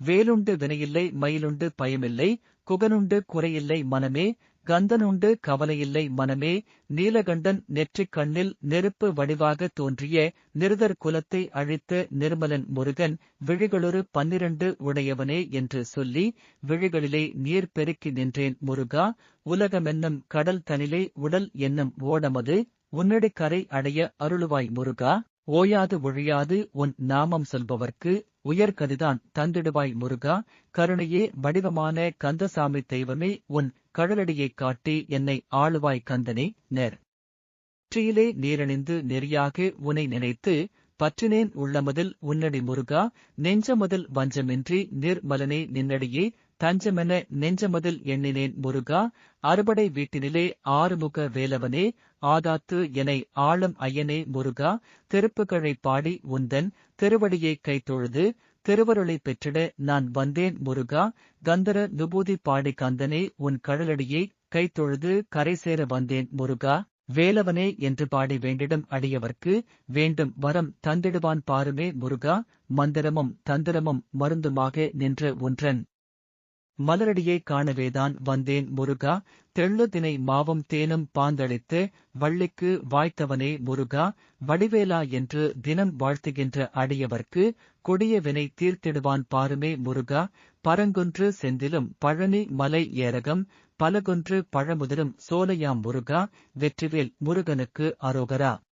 வேலுண்டு வினையில்லை மயிலுண்டு பயமில்லை குகனுண்டு குறையில்லை மனமே கந்தனுண்டு கவலையில்லை மனமே நீலகண்டன் நெற்றிக் கண்ணில் நெருப்பு வடிவாக தோன்றிய நிருதர் குலத்தை அழித்த நிர்மலன் முருகன் விழிகளொரு பன்னிரண்டு உடையவனே என்று சொல்லி விழிகளிலே நீர் பெருக்கி நின்றேன் முருகா உலகமென்னும் கடல் தனிலே உடல் என்னும் ஓடமது உன்னடி கரை அடைய அருளுவாய் முருகா. ஓயாது ஒழியாது உன் நாமம் சொல்பவர்க்கு உயர்கதிதான் தந்திடுவாய் முருகா கருணையே வடிவமான கந்தசாமி தெய்வமே உன் கழலடியைக் காட்டி என்னை ஆளுவாய் கந்தனே நேர். நெற்றியிலே நீரணிந்து நெறியாக உனை நினைத்து பற்றினேன் உள்ளமதில் உன்னடி முருகா நெஞ்சமதில் வஞ்சமின்றி நிர்மலனே நின்னடியே தஞ்சமென நெஞ்சமதில் எண்ணினேன் முருகா அறுபடை வீட்டினிலே ஆறுமுக வேலவனே ஆதாத்து எனை ஆளும் ஐயனே முருகா திருப்புகழை பாடி உந்தன் திருவடியை கைத்தொழுது திருவருளை பெற்றிட நான் வந்தேன் முருகா கந்தர நுபூதி பாடி கந்தனே உன் கடலடியை கைத்தொழுது கரை சேர வந்தேன் முருகா. வேலவனே என்று பாடி வேண்டிடம் அடியவர்க்கு வேண்டும் வரம் தந்திடுவான் பாருமே முருகா மந்திரமும் தந்திரமும் மருந்துமாக நின்ற ஒன்றன். மலரடியை காணவேதான் வந்தேன் முருகா. தெள்ளுதினை மாவும் தேனும் பாந்தளித்து வள்ளிக்கு வாய்த்தவனே முருகா. வடிவேலா என்று தினம் வாழ்த்துகின்ற அடியவர்க்கு கொடிய வினை தீர்த்திடுவான் பாருமே முருகா. பரங்குன்று செந்திலும் பழனி மலை ஏரகம் பலகுன்று பழமுதிரும் சோலையாம் முருகா. வெற்றிவேல் முருகனுக்கு அரோகரா.